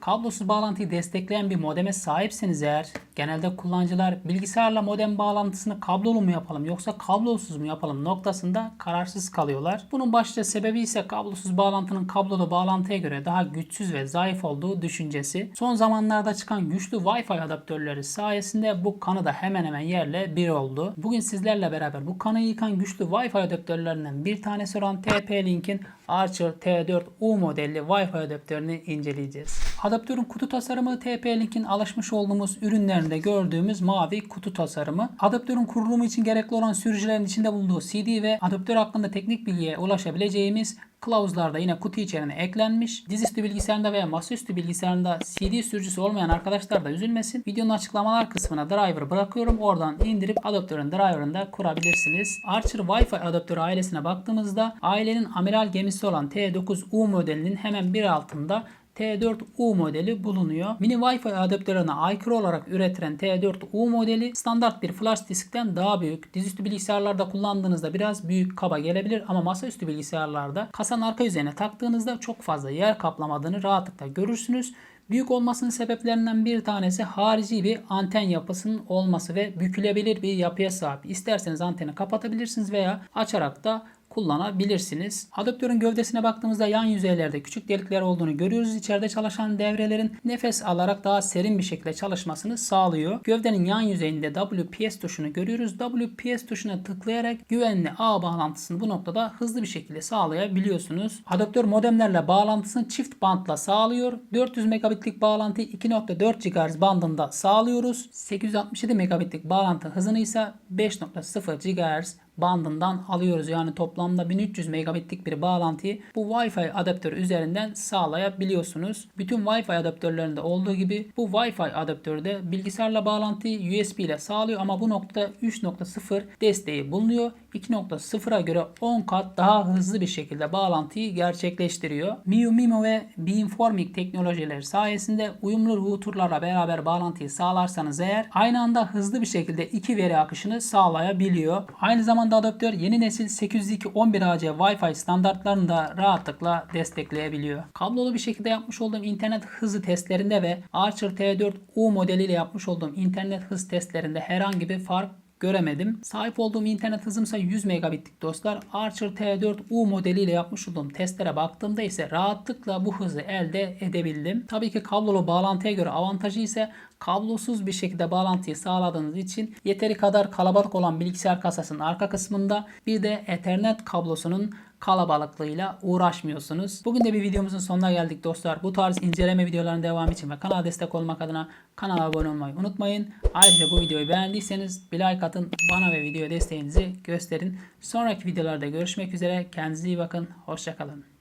Kablosuz bağlantıyı destekleyen bir modeme sahipseniz eğer genelde kullanıcılar bilgisayarla modem bağlantısını kablolu mu yapalım yoksa kablosuz mu yapalım noktasında kararsız kalıyorlar. Bunun başlıca sebebi ise kablosuz bağlantının kablolu bağlantıya göre daha güçsüz ve zayıf olduğu düşüncesi. Son zamanlarda çıkan güçlü Wi-Fi adaptörleri sayesinde bu kanı da hemen hemen yerle bir oldu. Bugün sizlerle beraber bu kanı yıkan güçlü Wi-Fi adaptörlerinden bir tanesi olan TP-Link'in Archer T4U modelli Wi-Fi adaptörünü inceleyeceğiz. Adaptörün kutu tasarımı TP-Link'in alışmış olduğumuz ürünlerinde gördüğümüz mavi kutu tasarımı. Adaptörün kurulumu için gerekli olan sürücülerin içinde bulunduğu CD ve adaptör hakkında teknik bilgiye ulaşabileceğimiz Kılavuzlarda yine kutu içerisine eklenmiş. Dizüstü bilgisayarında veya masaüstü bilgisayarında CD sürücüsü olmayan arkadaşlar da üzülmesin. Videonun açıklamalar kısmına driver bırakıyorum. Oradan indirip adaptörün driver'ını da kurabilirsiniz. Archer Wi-Fi adaptörü ailesine baktığımızda ailenin amiral gemisi olan T9U modelinin hemen bir altında T4U modeli bulunuyor. Mini Wi-Fi adaptörüne aykırı olarak üretilen T4U modeli standart bir flash diskten daha büyük. Dizüstü bilgisayarlarda kullandığınızda biraz büyük kaba gelebilir ama masaüstü bilgisayarlarda kasanın arka yüzeyine taktığınızda çok fazla yer kaplamadığını rahatlıkla görürsünüz. Büyük olmasının sebeplerinden bir tanesi harici bir anten yapısının olması ve bükülebilir bir yapıya sahip. İsterseniz anteni kapatabilirsiniz veya açarak da kullanabilirsiniz. Adaptörün gövdesine baktığımızda yan yüzeylerde küçük delikler olduğunu görüyoruz. İçeride çalışan devrelerin nefes alarak daha serin bir şekilde çalışmasını sağlıyor. Gövdenin yan yüzeyinde WPS tuşunu görüyoruz. WPS tuşuna tıklayarak güvenli ağ bağlantısını bu noktada hızlı bir şekilde sağlayabiliyorsunuz. Adaptör modemlerle bağlantısını çift bantla sağlıyor. 400 megabitlik bağlantıyı 2.4 GHz bandında sağlıyoruz. 867 megabitlik bağlantı hızını ise 5.0 GHz bandından alıyoruz. Yani toplamda 1300 megabitlik bir bağlantıyı bu Wi-Fi adaptörü üzerinden sağlayabiliyorsunuz. Bütün Wi-Fi adaptörlerinde olduğu gibi bu Wi-Fi adaptörü de bilgisayarla bağlantıyı USB ile sağlıyor ama bu nokta 3.0 desteği bulunuyor. 2.0'a göre 10 kat daha hızlı bir şekilde bağlantıyı gerçekleştiriyor. Miu Mimo ve Beamforming teknolojileri sayesinde uyumlu routerlarla beraber bağlantıyı sağlarsanız eğer aynı anda hızlı bir şekilde iki veri akışını sağlayabiliyor. Aynı zamanda adaptör yeni nesil 802.11ac Wi-Fi standartlarını da rahatlıkla destekleyebiliyor. Kablolu bir şekilde yapmış olduğum internet hızı testlerinde ve Archer T4U modeliyle yapmış olduğum internet hız testlerinde herhangi bir fark göremedim. Sahip olduğum internet hızımsa 100 megabitlik dostlar. Archer T4U modeliyle yapmış olduğum testlere baktığımda ise rahatlıkla bu hızı elde edebildim. Tabii ki kablolu bağlantıya göre avantajı ise kablosuz bir şekilde bağlantıyı sağladığınız için yeteri kadar kalabalık olan bilgisayar kasasının arka kısmında bir de Ethernet kablosunun kalabalıklığıyla uğraşmıyorsunuz. Bugün de bir videomuzun sonuna geldik dostlar. Bu tarz inceleme videolarının devamı için ve kanala destek olmak adına kanala abone olmayı unutmayın. Ayrıca bu videoyu beğendiyseniz bir like atın. Bana ve videoya desteğinizi gösterin. Sonraki videolarda görüşmek üzere. Kendinize iyi bakın. Hoşçakalın.